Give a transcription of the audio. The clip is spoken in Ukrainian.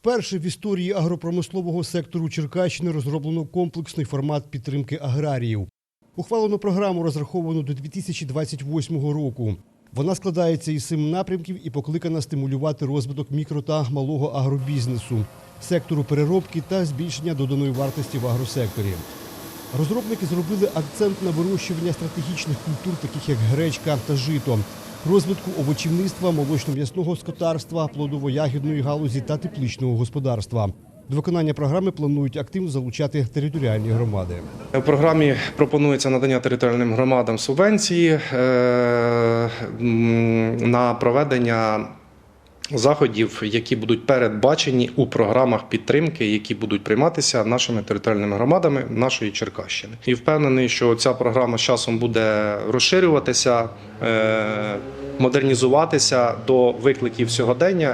Вперше в історії агропромислового сектору Черкащини розроблено комплексний формат підтримки аграріїв. Ухвалено програму, розраховану до 2028 року. Вона складається із семи напрямків і покликана стимулювати розвиток мікро та малого агробізнесу, сектору переробки та збільшення доданої вартості в агросекторі. Розробники зробили акцент на вирощування стратегічних культур, таких як гречка та жито, розвитку овочівництва, молочно-м'ясного скотарства, плодово-ягідної галузі та тепличного господарства. До виконання програми планують активно залучати територіальні громади. В програмі пропонується надання територіальним громадам субвенції е, на проведення заходів, які будуть передбачені у програмах підтримки, які будуть прийматися нашими територіальними громадами нашої Черкащини. І впевнений, що ця програма з часом буде розширюватися, е, модернізуватися до викликів сьогодення.